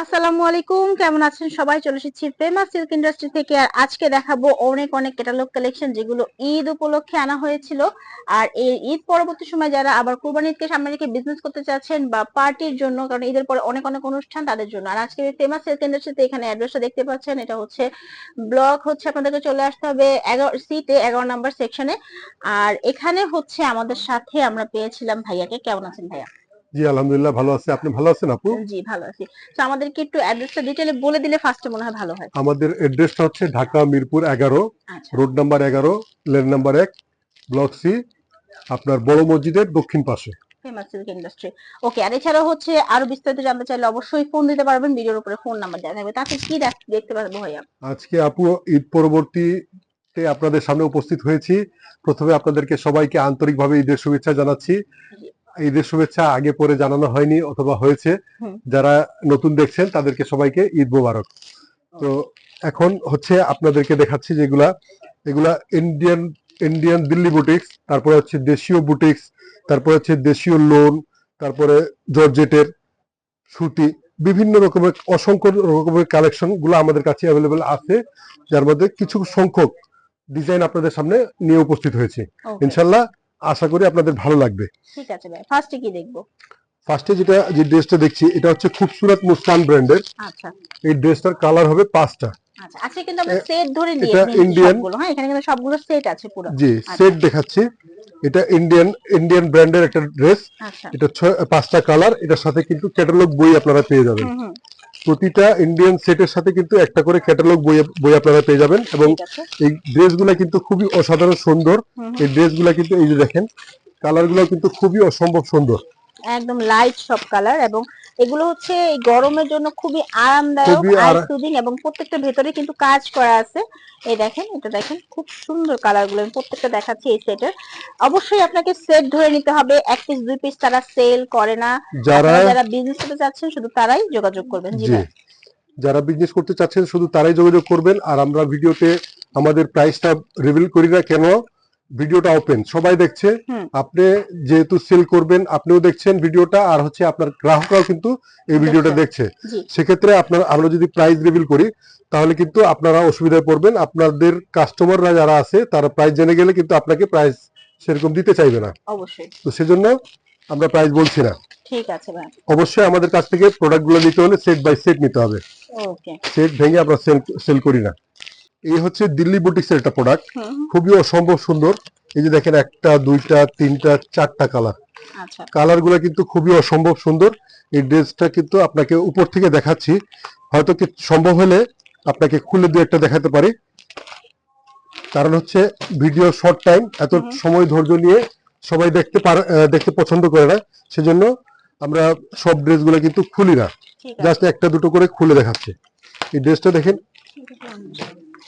আসসালামু আলাইকুম, কেমন আছেন সবাই? চলে এসেছি ফেমাস সিল্ক ইন্ডাস্ট্রি থেকে আর আজকে দেখাবো অনেক অনেক ক্যাটালগ কালেকশন যেগুলো ঈদ উপলক্ষে আনা হয়েছিল। আর এই ঈদ পরবর্তী সময় যারা আবার কুরবানি ঈদকে সামনে রেখে বিজনেস করতে চাচ্ছেন বা পার্টির জন্য, কারণ ঈদের পরে অনেক অনেক অনুষ্ঠান তাদের জন্য। আর আজকে ফেমাস সিল্ক ইন্ডাস্ট্রিতে এখানে অ্যাড্রেসটা দেখতে পাচ্ছেন, এটা হচ্ছে ব্লক হচ্ছে আপনাদেরকে চলে আসতে হবে এগারো সিটে এগারো নাম্বার সেকশনে আর এখানে হচ্ছে আমাদের সাথে আমরা পেয়েছিলাম ভাইয়াকে। কেমন আছেন ভাইয়া? জি আলহামদুলিল্লাহ ভালো আছে। আপনি ভালো আছেন আপু? জি ভালো আছি। তো আমাদেরকে একটু অ্যাড্রেসটা ডিটেইলে বলে দিলে ফার্স্টে মনে হয় ভালো হয়। আমাদের এড্রেসটা হচ্ছে ঢাকা মিরপুর এগারো আচ্ছা। রোড নাম্বার এগারো লেন নাম্বার এক ব্লক সি আপনার বড় মসজিদের দক্ষিণ পাশে। ফেমাস সিল্ক ইন্ডাস্ট্রি ওকে আর হচ্ছে আরও বিস্তারিত জানতে চাইলে অবশ্যই ফোন দিতে পারবেন ভিডিওর উপরে ফোন নাম্বার দেওয়া থাকবে। তাতে কি দেখ- দেখতে পারব ভাইয়া? আজকে আপু ঈদ পরবর্তীতে আপনাদের সামনে উপস্থিত হয়েছি। প্রথমে আপনাদেরকে সবাইকে আন্তরিকভাবে ঈদের শুভেচ্ছা জানাচ্ছি। ঈদের শুভেচ্ছা আগে পরে জানানো হয়নি অথবা হয়েছে। যারা নতুন দেখছেন তাদেরকে সবাইকে ঈদ মোবারক। তো এখন হচ্ছে আপনাদেরকে দেখাচ্ছি যেগুলা এগুলা ইন্ডিয়ান ইন্ডিয়ান দিল্লি বুটিক্স তারপরে হচ্ছে দেশীয় বুটিক্স তারপরে হচ্ছে দেশীয় লোন তারপরে জর্জেটের সুতি বিভিন্ন রকমের অসংখ্য রকমের কালেকশনগুলো আমাদের কাছে অ্যাভেলেবেল আছে যার মধ্যে কিছু সংখ্যক ডিজাইন আপনাদের সামনে নিয়ে উপস্থিত হয়েছে। ইনশাল্লাহ আশা করি আপনাদের ভালো লাগবে। ঠিক আছে ভাই ফার্স্টে কি দেখব? ফার্স্টে যেটা যে ড্রেসটা দেখছি এটা হচ্ছে খুবসুরত মুস্তান ব্র্যান্ডের। আচ্ছা। এই ড্রেসটার কালার হবে পাঁচটা। আচ্ছা আজকে কিন্তু আমরা সেট ধরে নিয়ে সবগুলো। হ্যাঁ এখানে কিন্তু সবগুলো সেট আছে পুরো। জি সেট দেখাচ্ছি। এটা ইন্ডিয়ান ইন্ডিয়ান ব্র্যান্ডের একটা ড্রেস আচ্ছা। এটা পাঁচটা কালার এটার সাথে কিন্তু ক্যাটালগ বই আপনারা পেয়ে যাবেন। প্রতিটা ইন্ডিয়ান সেটের সাথে কিন্তু একটা করে ক্যাটালগ বই বই আপনারা পেয়ে যাবেন এবং এই ড্রেস এই ড্রেসগুলা কিন্তু খুবই অসাধারণ সুন্দর। এই ড্রেস এই ড্রেসগুলা কিন্তু এই যে দেখেন কালারগুলা কিন্তু খুবই অসম্ভব সুন্দর। একদম লাইট সব কালার এবং এগুলো হচ্ছে এই গরমের জন্য খুবই আরামদায়ক আরা- এবং প্রত্যেকটা ভেতরে কিন্তু কাজ করা আছে। এই দেখেন এটা দেখেন খুব সুন্দর কালারগুলো প্রত্যেকটা দেখাচ্ছি এই সেটের অবশ্যই আপনাকে সেট ধরে নিতে হবে এক পিস দুই পিস তারা সেল করে না। যারা যারা বিজনেস করতে চাচ্ছেন শুধু তারাই যোগাযোগ করবেন জি। যারা বিজনেস করতে চাচ্ছেন শুধু তারাই যোগাযোগ করবেন। আর আমরা ভিডিওতে আমাদের প্রাইসটা রিভিল করি না কেন? ভিডিওটা ওপেন সবাই দেখছে। আপনি যেহেতু সেল করবেন আপনিও দেখছেন ভিডিওটা আর হচ্ছে আপনার গ্রাহকরাও কিন্তু এই ভিডিওটা দেখছে। সেক্ষেত্রে আপনার আমরা যদি প্রাইস রিভিল করি তাহলে কিন্তু আপনারা অসুবিধায় পড়বেন। আপনাদের কাস্টমাররা যারা আছে তারা প্রাইস জেনে গেলে কিন্তু আপনাকে প্রাইস সেরকম দিতে চাইবে না। অবশ্যই। তো সেজন্য আমরা প্রাইস বলছি না। ঠিক আছে ভাই। অবশ্যই আমাদের কাছ থেকে প্রোডাক্টগুলো নিতে হলে সেট বাই সেট নিতে হবে। ওকে সেট ভেঙে আমরা সেল সেল করি না। এই হচ্ছে দিল্লি বুটিক্সের একটা প্রোডাক্ট খুবই অসম্ভব সুন্দর। এই যে দেখেন একটা দুইটা তিনটা চারটা কালার কালারগুলো কিন্তু খুবই অসম্ভব সুন্দর। এই ড্রেসটা কিন্তু আপনাকে উপর থেকে দেখাচ্ছি। হয়তো কি সম্ভব হলে আপনাকে খুলে দু একটা দেখাতে পারি। কারণ হচ্ছে ভিডিও শর্ট টাইম এত সময় ধৈর্য নিয়ে সবাই দেখতে পারে দেখতে পছন্দ করে না। সেজন্য আমরা সব ড্রেসগুলো কিন্তু খুলি না। জাস্ট একটা দুটো করে খুলে দেখাচ্ছি। এই ড্রেসটা দেখেন।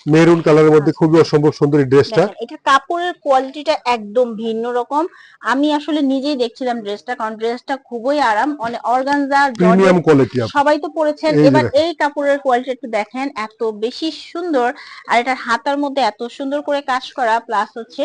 মেরুন কালারের মধ্যে খুবই অসম্ভব সুন্দর ড্রেসটা এটা কাপড়ের কোয়ালিটিটা একদম ভিন্ন রকম। আমি আসলে নিজেই দেখছিলাম ড্রেসটা কারণ ড্রেসটা খুবই আরাম অনেক অর্গানজা প্রিমিয়াম কোয়ালিটি সবাই তো পরেছেন। এবার এই কাপড়ের কোয়ালিটি একটু দেখেন এত বেশি সুন্দর আর এটার হাতার মধ্যে এত সুন্দর করে কাজ করা প্লাস হচ্ছে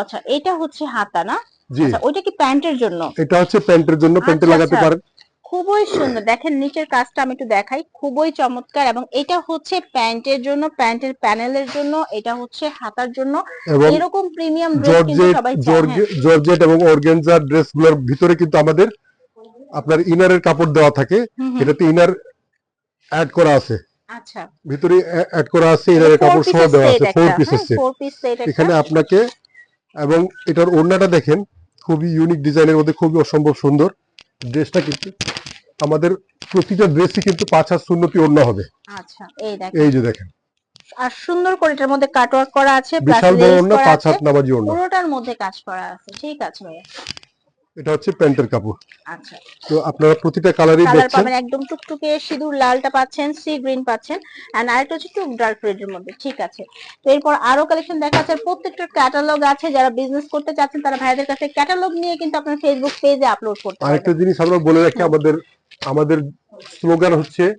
আচ্ছা এটা হচ্ছে হাতা না? আচ্ছা ওইটা কি প্যান্টের জন্য? এটা হচ্ছে প্যান্টের জন্য প্যান্টে আচ্ছা, লাগাতে আচ্ছা। পারেন। খুবই সুন্দর। দেখেন নিচের কাজটা আমি একটু দেখাই। খুবই চমৎকার এবং এটা হচ্ছে প্যান্টের জন্য প্যান্টের প্যানেলের জন্য এটা হচ্ছে হাতার জন্য। এরকম প্রিমিয়াম ড্রেস কিন্তু সবাই হ্যাঁ। জর্জেট এবং অর্গেনজা ড্রেসগুলোর ভিতরে কিন্তু আমাদের আপনার ইনারের কাপড় দেওয়া থাকে। এটাতে ইনার অ্যাড করা আছে। আচ্ছা। ভিতরে অ্যাড করা আছে ইনারের কাপড় সহ দেওয়া আছে ফোর পিসের সেট ফোর পিস সেট এখানে আপনাকে এবং এটার ওড়নাটা দেখেন খুবই ইউনিক ডিজাইনের মধ্যে খুবই অসম্ভব সুন্দর। ড্রেসটা কিন্তু আমাদের প্রতিটা ড্রেসই কিন্তু পাঁচ হাত শূন্যতি ওড়না হবে। আচ্ছা এই দেখেন। এই যে দেখেন। আর সুন্দর করে এটার মধ্যে কাটওয়ার্ক করা আছে বিশাল বড় করা পাঁচ হাত নামাজি ওড়না। পুরোটার মধ্যে কাজ করা আছে ঠিক আছে ভাইয়া। এটা হচ্ছে প্যান্টের কাপড়। আচ্ছা। তো আপনারা প্রতিটা কালারই কালার দেখছেন। পাবেন একদম টুকটুকে সিঁদুর লালটা পাচ্ছেন সি গ্রিন পাচ্ছেন এন্ড আরেকটা হচ্ছে একটু ডার্ক রেড এর মধ্যে ঠিক আছে। তো এরপর আরও কালেকশন দেখা যাচ্ছে প্রত্যেকটা ক্যাটালগ আছে যারা বিজনেস করতে চাচ্ছেন তারা ভাইদের কাছে ক্যাটালগ নিয়ে কিন্তু আপনার ফেসবুক পেজে আপলোড করতে আরেকটা পারবেন। জিনিস আমরা বলে রাখি আমাদের আমাদের স্লোগান হচ্ছে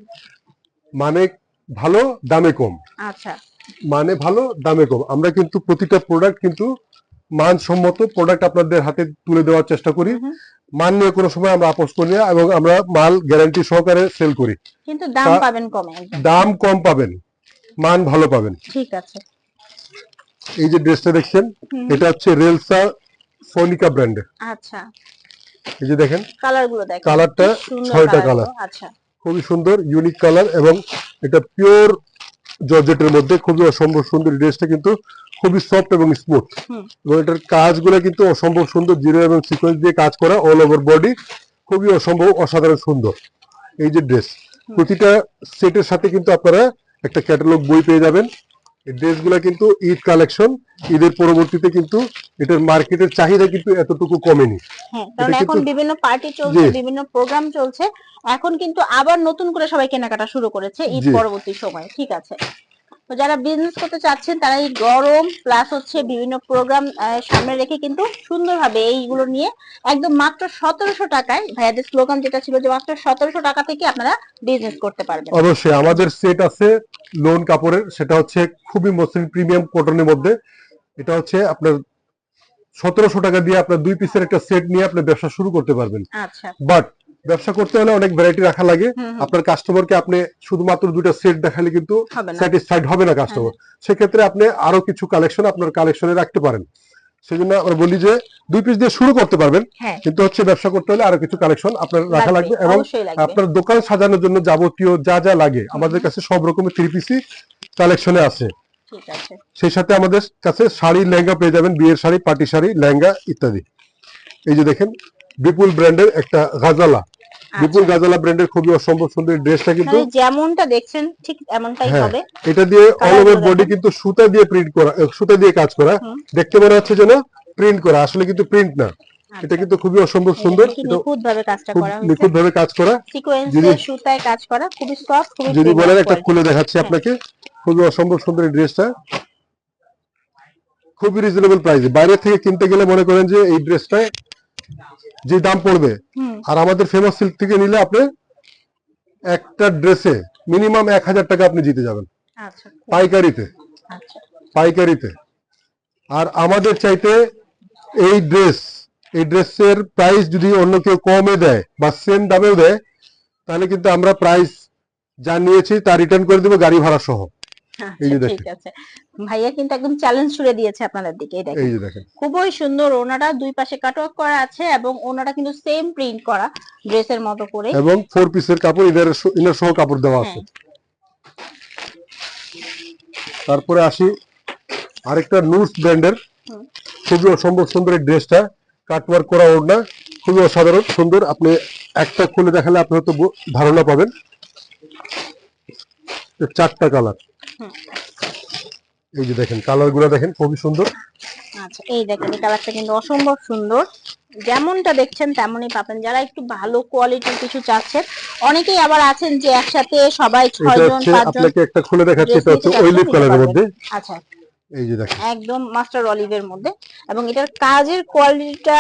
মানে ভালো দামে কম। আচ্ছা। মানে ভালো দামে কম। আমরা কিন্তু প্রতিটা প্রোডাক্ট কিন্তু মানসম্মত প্রোডাক্ট আপনাদের হাতে তুলে দেওয়ার চেষ্টা করি। মান নিয়ে কোনো সময় আমরা আপোষ করি না এবং আমরা মাল গ্যারান্টি সহকারে সেল করি। কিন্তু দাম পাবেন কমে। দাম কম পাবেন মান ভালো পাবেন। ঠিক আছে। এই যে ড্রেসটা দেখছেন এটা হচ্ছে রেলসা সোনিকা ব্র্যান্ডের। আচ্ছা। এই যে দেখেন কালারটা ছয়টা কালার। আচ্ছা। খুবই সুন্দর ইউনিক কালার এবং এটা পিওর জর্জেটের মধ্যে খুবই অসম্ভব সুন্দর ড্রেসটা কিন্তু খুবই সফট এবং স্মুথ এবং এটার কাজগুলো কিন্তু অসম্ভব সুন্দর জিরো এবং সিকোয়েন্স দিয়ে কাজ করা অল ওভার বডি খুবই অসম্ভব অসাধারণ সুন্দর। এই যে ড্রেস প্রতিটা সেটের সাথে কিন্তু আপনারা একটা ক্যাটালগ বই পেয়ে যাবেন। এই ড্রেসগুলো কিন্তু ঈদ কালেকশন ঈদের পরবর্তীতে কিন্তু এটার মার্কেটের চাহিদা কিন্তু এতটুকু কমেনি। হ্যাঁ কারণ এখন বিভিন্ন পার্টি চলছে বিভিন্ন প্রোগ্রাম চলছে এখন কিন্তু আবার নতুন করে সবাই কেনাকাটা শুরু করেছে ঈদ পরবর্তী সময় ঠিক আছে। তো যারা বিজনেস করতে চাচ্ছেন তারা এই গরম প্লাস হচ্ছে বিভিন্ন প্রোগ্রাম সামনে রেখে কিন্তু সুন্দরভাবে এইগুলো নিয়ে একদম মাত্র সতেরোশো টাকায় ভাইয়াদের স্লোগান যেটা ছিল যে মাত্র সতেরোশো টাকা থেকে আপনারা বিজনেস করতে পারবেন। অবশ্যই আমাদের সেট আছে লোন কাপড়ের সেটা হচ্ছে খুবই মসৃণ প্রিমিয়াম কটনের মধ্যে। এটা হচ্ছে আপনার সতেরোশো টাকা দিয়ে আপনার দুই পিসের একটা সেট নিয়ে আপনি ব্যবসা শুরু করতে পারবেন। আচ্ছা। বাট ব্যবসা করতে হলে অনেক ভ্যারাইটি রাখা লাগে। আপনার কাস্টমার আপনার কাস্টমারকে আপনি শুধুমাত্র দুটা সেট দেখালে কিন্তু স্যাটিসফাইড হবে না কাস্টমার সেক্ষেত্রে আপনি আরও কিছু কালেকশন আপনার কালেকশনে রাখতে পারেন। সেজন্য আমরা বলি যে দুই পিস দিয়ে শুরু করতে পারবেন। হ্যাঁ। কিন্তু হচ্ছে ব্যবসা করতে হলে আরও কিছু কালেকশন আপনার রাখা লাগবে এবং আপনার দোকান সাজানোর জন্য যাবতীয় যা যা লাগে আমাদের কাছে সব রকমের থ্রি পিসি কালেকশনে আছে। আছে। সেই সাথে আমাদের কাছে শাড়ি লেহেঙ্গা পেয়ে যাবেন বিয়ের শাড়ি পাটি শাড়ি লেহেঙ্গা ইত্যাদি। এই যে দেখেন বিপুল ব্র্যান্ডের একটা গাজালা। বিপুল আচ্ছা। গাজালা ব্র্যান্ডের খুবই অসম্ভব সুন্দর ড্রেসটা কিন্তু মানে যেমনটা দেখছেন ঠিক এমনটাই হ্যাঁ, হবে। এটা দিয়ে অল ওভার বডি কিন্তু সুতা দিয়ে প্রিন্ট করা সুতা দিয়ে কাজ করা। দেখতে মনে হচ্ছে যেন প্রিন্ট করা আসলে কিন্তু প্রিন্ট না। এটা কিন্তু খুবই অসম্ভব সুন্দর। নিখুঁত ভাবে কাজটা করা হয়েছে। নিখুঁত কাজ করা। যদি- সুতায় কাজ করা খুবই সফট খুবই যদি বলেন একটা খুলে দেখাচ্ছি আপনাকে। খুবই অসম্ভব সুন্দর এই ড্রেসটা খুবই রিজনেবল প্রাইসে বাইরে থেকে কিনতে গেলে মনে করেন যে এই ড্রেসটায় যে দাম পড়বে। আর আমাদের ফেমাস সিল্ক থেকে নিলে আপনি একটা ড্রেসে মিনিমাম এক হাজার টাকা আপনি জিতে যাবেন। আচ্ছা পাইকারিতে। আচ্ছা। পাইকারিতে। আর আমাদের চাইতে এই ড্রেস এই ড্রেসের প্রাইস যদি অন্য কেউ কমে দেয় বা সেম দামেও দেয় তাহলে কিন্তু আমরা প্রাইস যা নিয়েছি তা রিটার্ন করে দেবো গাড়ি ভাড়া সহ। আচ্ছা, দেখেন। ঠিক আছে। ভাইয়া কিন্তু একদম চ্যালেঞ্জ ছুড়ে দিয়েছে আপনাদের দিকে এই দেখেন। খুবই সুন্দর ওনাটা দুই পাশে কাটওয়ার্ক করা আছে এবং ওনাটা কিন্তু সেম প্রিন্ট করা ড্রেসের মতো করে। এবং ফোর পিসের কাপড় ইনার ইনার সহ কাপড় দেওয়া আছে। হ্যাঁ। তারপরে আসি আরেকটা নুটস ব্র্যান্ডের। খুবই অসম্ভব সুন্দর এই ড্রেসটা। কাটওয়ার্ক করা ওড়না খুবই অসাধারণ সুন্দর। আপনি একটা খুলে দেখালে আপনি হয়তো ধারণা পাবেন। চারটা কালার। এই যে দেখেন কালারগুলো দেখেন খুবই সুন্দর। আচ্ছা এই দেখেন এই কালারটা কিন্তু অসম্ভব সুন্দর। যেমনটা দেখছেন তেমনই পাবেন। যারা একটু ভালো কোয়ালিটির কিছু চাচ্ছেন অনেকেই আবার আছেন যে একসাথে সবাই ছয়জন ছয় পাঁচজন আপনাকে একটা খুলে দেখাচ্ছি তো এটা হচ্ছে নিতে চাচ্ছেন, কালারের মধ্যে। আচ্ছা। এই যে দেখেন। একদম মাস্টার অলিভের মধ্যে। এবং এটার কাজের কোয়ালিটিটা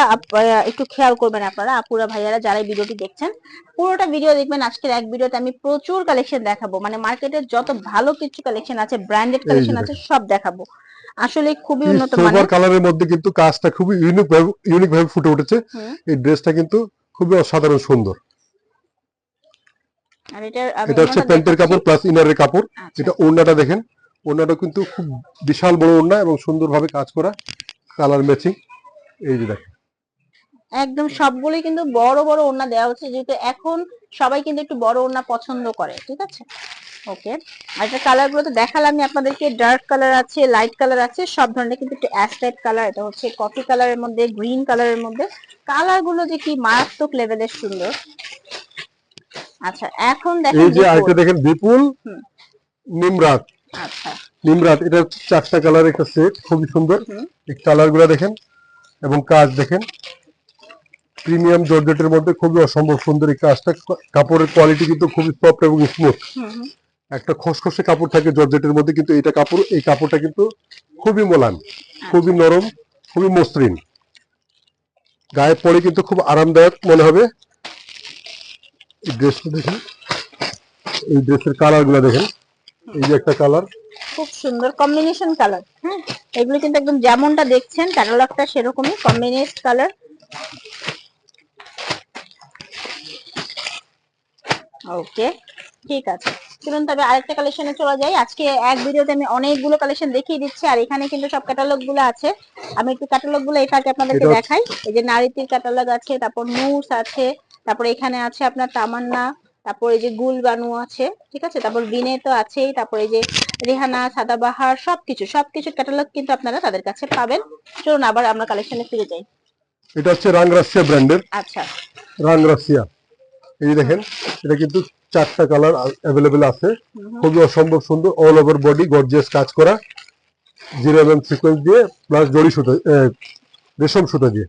একটু খেয়াল করবেন আপনারা আপুরা ভাইয়ারা যারা এই ভিডিওটি দেখছেন। পুরোটা ভিডিও দেখবেন আজকের এক ভিডিওতে আমি প্রচুর কালেকশন দেখাবো। মানে মার্কেটের যত ভালো কিছু কালেকশন আছে ব্র্যান্ডেড কালেকশন আছে সব দেখাবো। আসলে খুবই উন্নত সিলভার মানের। কালারের মধ্যে কিন্তু কাজটা খুবই ইউনিক ভাবে ইউনিক ভাবে ফুটে উঠেছে। এই ড্রেসটা কিন্তু খুবই অসাধারণ সুন্দর। আর আমি এটা হচ্ছে প্যান্টের কাপড় প্লাস ইনারের কাপড়। আচ্ছা, এটা ওড়নাটা দেখেন। ওড়নাটা কিন্তু খুব বিশাল বড় ওড়না এবং সুন্দরভাবে কাজ করা কালার ম্যাচিং। এই যে দেখেন। একদম সবগুলোই কিন্তু বড় বড় ওড়না দেওয়া হচ্ছে যেহেতু এখন সবাই কিন্তু একটু বড় ওড়না পছন্দ করে ঠিক আছে? ওকে আর এটা কালারগুলো তো দেখালাম আমি আপনাদেরকে ডার্ক কালার আছে লাইট কালার আছে সব ধরনের কিন্তু একটু অ্যাশ কালার এটা হচ্ছে কফি কালারের মধ্যে গ্রিন কালারের মধ্যে। কালারগুলো যে কি মারাত্মক লেভেলের সুন্দর। আচ্ছা এখন দেখেন এই যে। আরেকটা দেখেন বিপুল নিমরাত। আচ্ছা। নিমরাত এটা চারটা কালার একটা সেট খুবই সুন্দর। এই কালারগুলা দেখেন এবং কাজ দেখেন। প্রিমিয়াম জর্জেটের মধ্যে খুবই অসম্ভব সুন্দর এই কাজটা। কাপড়ের কোয়ালিটি কিন্তু খুবই সফট এবং স্মুথ একটা খসখসে কাপড় থাকে জর্জেটের মধ্যে কিন্তু এটা কাপড় এই কাপড়টা কিন্তু খুবই মোলান খুবই নরম খুবই মসৃণ। গায়ে পরে কিন্তু খুব আরামদায়ক মনে হবে। এই ড্রেসটা দেখেন এই ড্রেসের কালারগুলা দেখেন। এই যে একটা কালার খুব সুন্দর কম্বিনেশন কালার হ্যাঁ এগুলো কিন্তু একদম যেমনটা দেখছেন ক্যাটালগটা সেরকমই কম্বিনেশন কালার ওকে ঠিক আছে। চলুন তবে আরেকটা কালেকশনে চলে যাই। আজকে এক ভিডিওতে আমি অনেকগুলো কালেকশন দেখিয়ে দিচ্ছি আর এখানে কিন্তু সব ক্যাটালগগুলো আছে। আমি একটু ক্যাটালগগুলো এখানে আপনাদেরকে দেখাই। এই যে নারীতির ক্যাটালগ আছে তারপর মুস আছে তারপর এখানে আছে আপনার তামান্না তারপর এই যে গুল বানু আছে ঠিক আছে? তারপর বিনে তো আছেই তারপর এই যে রেহানা সাদাবাহার সবকিছু সবকিছু ক্যাটালগ কিন্তু আপনারা তাদের কাছে পাবেন। চলুন আবার আমরা কালেকশনে ফিরে যাই। এটা হচ্ছে রাং রাশিয়া ব্র্যান্ডের আচ্ছা। রাং রাশিয়া এই দেখেন এটা কিন্তু চারটা কালার অ্যাভেলেবেল আছে। খুবই অসম্ভব সুন্দর অল ওভার বডি গর্জিয়াস কাজ করা। জিরো এম সিকোয়েন্স দিয়ে প্লাস জড়ি সুতা রেশম সুতা দিয়ে।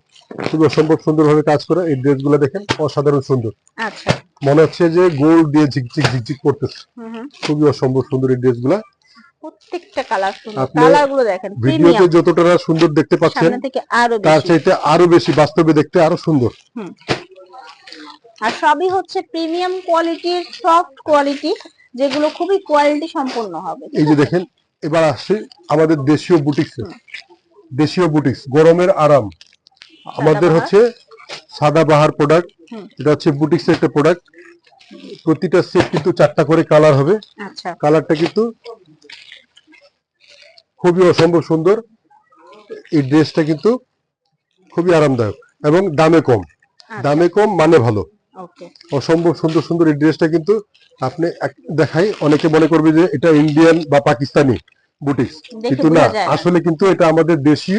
খুবই অসম্ভব সুন্দর ভাবে কাজ করা এই ড্রেসগুলো দেখেন অসাধারণ সুন্দর। আচ্ছা। মনে হচ্ছে যে গোল্ড দিয়ে ঝিকঝিক ঝিকঝিক করতেছে। খুবই অসম্ভব সুন্দর এই ড্রেসগুলা। প্রত্যেকটা কালার সুন্দর। আপনি দেখেন ভিডিওতে যতটা সুন্দর দেখতে পাচ্ছেন সামনে থেকে আরও তার চাইতে আরও বেশি বাস্তবে দেখতে আরও সুন্দর। আর সবই হচ্ছে প্রিমিয়াম কোয়ালিটির সফট কোয়ালিটি যেগুলো খুবই কোয়ালিটি সম্পন্ন হবে। এই যে দেখেন এবার আসছে আমাদের দেশীয় বুটিক্স। দেশীয় বুটিক্স গরমের আরাম। আমাদের হচ্ছে সাদা বাহার প্রোডাক্ট এটা হচ্ছে বুটিক্স একটা প্রোডাক্ট প্রতিটা সেট কিন্তু চারটা করে কালার হবে। আচ্ছা। কালারটা কিন্তু খুবই অসম্ভব সুন্দর। এই ড্রেসটা কিন্তু খুবই আরামদায়ক এবং দামে কম। আচ্ছা। দামে কম মানে ভালো। অসম্ভব সুন্দর সুন্দর এই ড্রেসটা কিন্তু আপনি দেখাই অনেকে মনে করবে যে এটা ইন্ডিয়ান বা পাকিস্তানি বুটিক্স। কিন্তু না। আসলে কিন্তু এটা আমাদের দেশি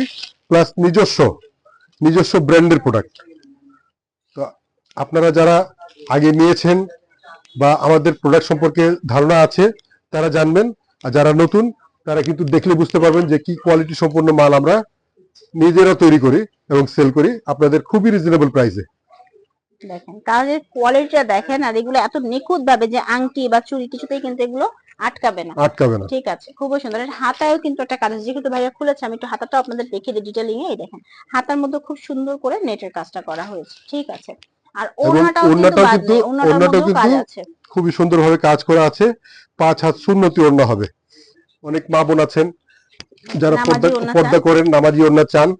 প্লাস নিজস্ব নিজস্ব ব্র্যান্ডের প্রোডাক্ট তো আপনারা যারা আগে নিয়েছেন বা আমাদের প্রোডাক্ট সম্পর্কে ধারণা আছে তারা জানবেন। আর যারা নতুন তারা কিন্তু দেখলে বুঝতে পারবেন যে কি কোয়ালিটি সম্পন্ন মাল আমরা নিজেরা তৈরি করি এবং সেল করি আপনাদের খুবই রিজনেবল প্রাইসে দেখেন কাজের কোয়ালিটিটা দেখেন আর এগুলো এত নিখুঁত ভাবে যে আংটি বা চুড়ি কিছুতেই কিন্তু এগুলো আটকাবে না। আটকাবে না। ঠিক আছে খুবই সুন্দর। হাতায়ও কিন্তু একটা কাজ আছে। যেহেতু ভাইয়া খুলেছে আমি একটু হাতাটাও আপনাদের দেখিয়ে দিই ডিটেলিং এই দেখেন হাতার মধ্যে খুব সুন্দর করে নেটের কাজটা করা হয়েছে। ঠিক আছে। আর ওড়নাটাও কিন্তু ওড়নাটাও কিন্তু- ওড়নাটাও কাজ কিন্তু- আছে। খুবই সুন্দরভাবে কাজ করা আছে। পাঁচ হাত সুন্নতি ওড়না হবে। অনেক মা বোন আছেন যারা পর্দা পর্দা করেন নামাজি ওড়না চান।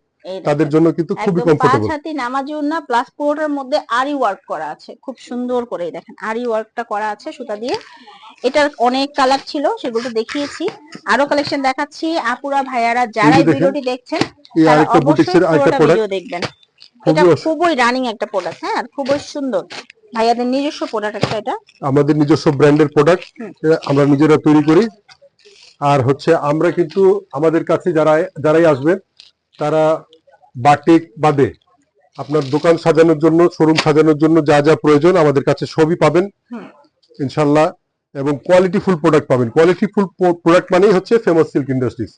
তাদের জন্য কিন্তু খুবই একদম পাঁচ কমফোর্টেবল হাতি নামাজি ওড়না প্লাস পুরোটার মধ্যে আরি ওয়ার্ক করা আছে। খুব সুন্দর করে দেখেন আরি ওয়ার্কটা করা আছে সুতা দিয়ে। এটার অনেক কালার ছিল সেগুলো দেখিয়েছি। আরও কালেকশন দেখাচ্ছি। আপুরা ভাইয়ারা যারা এই ভিডিওটি দেখছেন তারা অবশ্যই ভিডিও দেখবেন। খুবই এটা খুবই রানিং একটা প্রোডাক্ট হ্যাঁ আর খুবই সুন্দর। ভাইয়াদের নিজস্ব প্রোডাক্ট একটা এটা। আমাদের নিজস্ব ব্র্যান্ডের প্রোডাক্ট আমরা নিজেরা তৈরি করি। আর হচ্ছে আমরা কিন্তু আমাদের কাছে যারা যারাই আসবে তারা বাটিক বাদে আপনার দোকান সাজানোর জন্য শোরুম সাজানোর জন্য যা যা প্রয়োজন আমাদের কাছে সবই পাবেন। ইনশাল্লাহ এবং কোয়ালিটি ফুল প্রোডাক্ট পাবেন। কোয়ালিটি ফুল প্রোডাক্ট মানেই হচ্ছে ফেমাস সিল্ক ইন্ডাস্ট্রিজ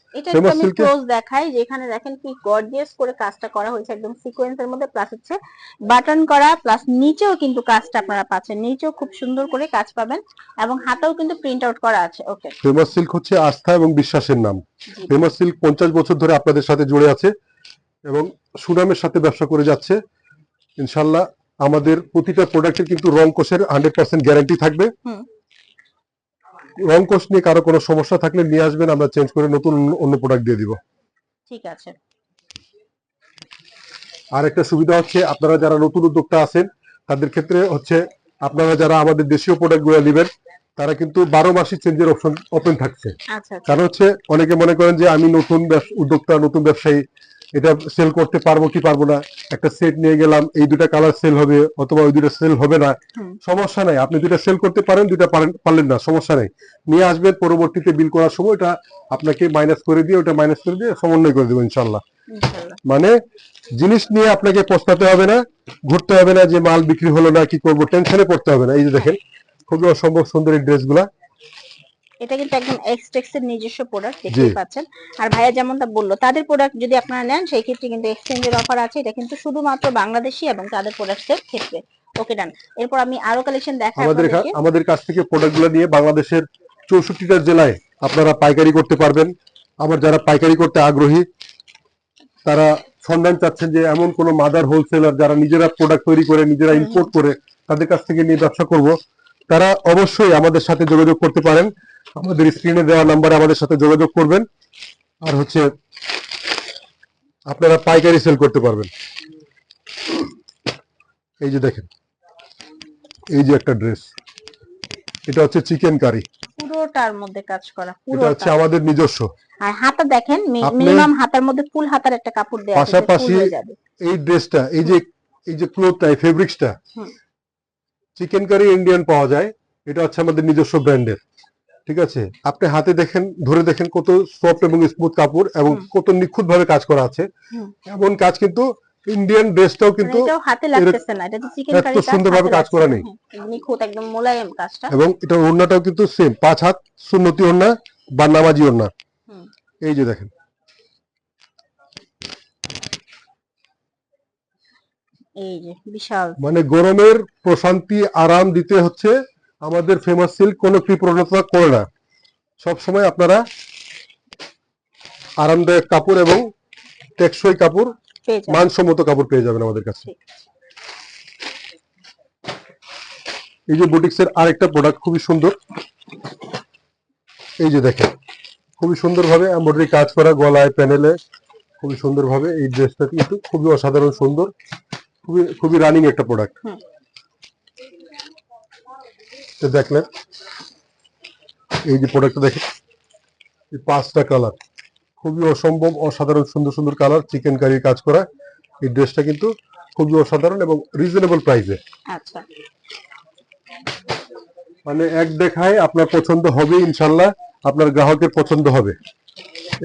silk এর- ক্লোজ দেখাই যে এখানে দেখেন কি গর্জিয়াস করে কাজটা করা হয়েছে একদম সিকোয়েন্সের মধ্যে প্লাস হচ্ছে বাটন করা প্লাস নিচেও কিন্তু কাজটা আপনারা পাচ্ছেন। নিচেও খুব সুন্দর করে কাজ পাবেন এবং হাতেও কিন্তু প্রিন্ট আউট করা আছে। ওকে ফেমাস সিল্ক হচ্ছে আস্থা এবং বিশ্বাসের নাম। ফেমাস সিল্ক পঞ্চাশ বছর ধরে আপনাদের সাথে জুড়ে আছে। এবং সুনামের সাথে ব্যবসা করে যাচ্ছে। ইনশাল্লাহ আমাদের প্রতিটা প্রোডাক্টের কিন্তু রং কোষের হান্ড্রেড পার্সেন্ট গ্যারান্টি থাকবে। রং কোষ নিয়ে কারও কোনো সমস্যা থাকলে নিয়ে আসবেন আমরা চেঞ্জ করে নতুন অন্য প্রোডাক্ট দিয়ে দিব। ঠিক আছে। আর একটা সুবিধা হচ্ছে আপনারা যারা নতুন উদ্যোক্তা আছেন তাদের ক্ষেত্রে হচ্ছে আপনারা যারা আমাদের দেশীয় প্রোডাক্ট প্রোডাক্টগুলো নেবেন তারা কিন্তু বারো মাসই চেঞ্জের অপশন ওপেন থাকছে। আচ্ছা আচ্ছা। কারণ হচ্ছে অনেকে মনে করেন যে আমি নতুন উদ্যোক্তা নতুন ব্যবসায়ী এটা সেল করতে পারব কি পারব না একটা সেট নিয়ে গেলাম এই দুটা কালার সেল হবে অথবা ওই দুটা সেল হবে না সমস্যা নাই। আপনি দুটা সেল করতে পারেন দুটা পারলেন না সমস্যা নাই। নিয়ে আসবেন পরবর্তীতে বিল করার সময় এটা আপনাকে মাইনাস করে দিয়ে ওটা মাইনাস করে দিয়ে সমন্বয় করে দেবো ইনশাল্লাহ মানে জিনিস নিয়ে আপনাকে পস্তাতে হবে না ঘুরতে হবে না যে মাল বিক্রি হলো না কি করব টেনশনে পড়তে হবে না। এই যে দেখেন খুবই অসম্ভব সুন্দর এই ড্রেসগুলা এটা কিন্তু একদম এক্সটেক্স এর নিজস্ব প্রোডাক্ট দেখতেই পাচ্ছেন। আর ভাইয়া যেমনটা বলল তাদের প্রোডাক্ট যদি আপনারা নেন সেই ক্ষেত্রে কিন্তু এক্সচেঞ্জের অফার আছে। এটা কিন্তু শুধুমাত্র বাংলাদেশি এবং তাদের প্রোডাক্টের ক্ষেত্রে। ওকে ডান এরপর আমি আরও কালেকশন দেখাই আমাদের আমাদের কাছ থেকে প্রোডাক্টগুলো নিয়ে বাংলাদেশের চৌষট্টিটা জেলায় আপনারা পাইকারি করতে পারবেন। আবার যারা পাইকারি করতে আগ্রহী তারা সন্ধান চাচ্ছেন যে এমন কোন মাদার হোলসেলার যারা নিজেরা প্রোডাক্ট তৈরি করে নিজেরা। ইম্পোর্ট করে তাদের কাছ থেকে নিয়ে ব্যবসা করব। তারা অবশ্যই আমাদের সাথে যোগাযোগ করতে পারেন। আমাদের স্ক্রিনে দেওয়া নাম্বারে আমাদের সাথে যোগাযোগ করবেন। আর হচ্ছে আপনারা পাইকারি সেল করতে পারবেন। এই যে দেখেন এই যে একটা ড্রেস এটা হচ্ছে চিকেন কারি পুরোটার মধ্যে কাজ করা এটা হচ্ছে আমাদের নিজস্ব। আর হাতা দেখেন মিনিমাম হাতার মধ্যে ফুল হাতার একটা কাপড় দেওয়া আছে পাশাপাশি এই ড্রেসটা এই যে এই যে ক্লোথটা এই ফেব্রিক্সটা চিকেন কারি ইন্ডিয়ান পাওয়া যায়। এটা হচ্ছে আমাদের নিজস্ব ব্র্যান্ডের ঠিক আছে? আপনি হাতে দেখেন ধরে দেখেন কত সফট এবং স্মুথ কাপড় এবং কত নিখুঁত ভাবে কাজ করা আছে। এমন কাজ কিন্তু ইন্ডিয়ান ড্রেসটাও কিন্তু হাতে লাগতেছে না এটা যে চিকেন এত কারি সুন্দরভাবে কাজ করা নেই। নিখুঁত একদম মোলায়েম কাজটা। এবং এটার ওড়নাটাও কিন্তু সেম পাঁচ হাত সুন্নতি ওড়না বা নামাজি ওড়না। এই যে দেখেন। এই যে বিশাল। মানে গরমের প্রশান্তি আরাম দিতে হচ্ছে আমাদের ফেমাস সিল্ক কোনো কৃপণতা করে না। সব সময় আপনারা আরামদায়ক কাপড় এবং টেকসই কাপড় মানসম্মত কাপড় পেয়ে যাবেন আমাদের কাছে। এই যে বুটিক্স এর আরেকটা প্রোডাক্ট খুবই সুন্দর। এই যে দেখেন খুবই সুন্দরভাবে এমব্রয়ডারি কাজ করা গলায় প্যানেলে খুবই সুন্দরভাবে এই ড্রেসটা কিন্তু খুবই অসাধারণ সুন্দর। খুবই খুবই রানিং একটা প্রোডাক্ট। তো দেখলেন? এই যে প্রোডাক্টটা দেখেন এই পাঁচটা কালার খুবই অসম্ভব অসাধারণ সুন্দর সুন্দর কালার চিকেন কারি কাজ করা। এই ড্রেসটা কিন্তু খুবই অসাধারণ এবং রিজনেবল প্রাইসে আচ্ছা। মানে এক দেখায় আপনার পছন্দ হবে ইনশাল্লাহ আপনার গ্রাহকের পছন্দ হবে।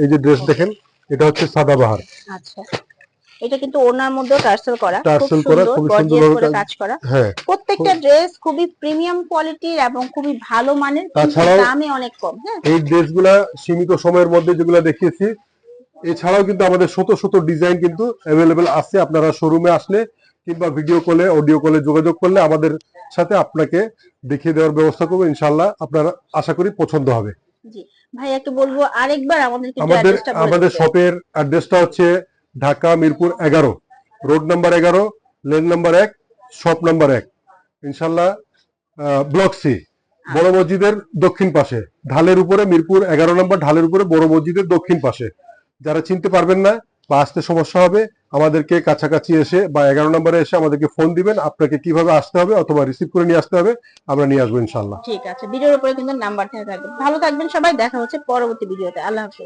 এই যে ড্রেস দেখেন এটা হচ্ছে সাদাবাহার আচ্ছা। এটা কিন্তু ওনার মধ্যেও টার্সেল করা খুব টার্সেল করা, সুন্দর গর্জিয়াস করে কাজ- করা। হ্যাঁ প্রত্যেকটা ড্রেস খুবই প্রিমিয়াম কোয়ালিটির এবং খুবই ভালো মানের দামে অনেক কম হ্যাঁ। এই ড্রেসগুলা সীমিত সময়ের মধ্যে যেগুলো দেখিয়েছি এছাড়াও কিন্তু আমাদের শত শত ডিজাইন কিন্তু অ্যাভেলেবেল আছে আপনারা শোরুমে আসলে কিংবা ভিডিও কলে অডিও কলে যোগাযোগ করলে আমাদের সাথে আপনাকে দেখিয়ে দেওয়ার ব্যবস্থা করব ইনশাল্লাহ আপনারা আশা করি পছন্দ হবে। জি ভাইয়াকে বলব আরেকবার আমাদের আমাদের। শপের অ্যাড্রেসটা হচ্ছে ঢাকা, মিরপুর এগারো, রোড নাম্বার এগারো, লেন নাম্বার এক, শপ নাম্বার এক। ইনশাল্লাহ ব্লক সি, বড় মসজিদের দক্ষিণ পাশে। ঢালের উপরে মিরপুর এগারো নম্বর, ঢালের উপরে বড় মসজিদের দক্ষিণ পাশে। যারা চিনতে পারবেন না, বা আসতে সমস্যা হবে, আমাদেরকে কাছাকাছি এসে বা এগারো নম্বরে এসে আমাদেরকে ফোন দিবেন, আপনাকে কীভাবে আসতে হবে অথবা রিসিভ করে নিয়ে আসতে হবে, আমরা নিয়ে আসব ইনশাল্লাহ। ঠিক আছে, ভিডিওর উপরে কিন্তু নাম্বার থাকবে। ভালো থাকবেন সবাই, দেখা হচ্ছে পরবর্তী ভিডিওতে। আল্লাহ হাফেজ।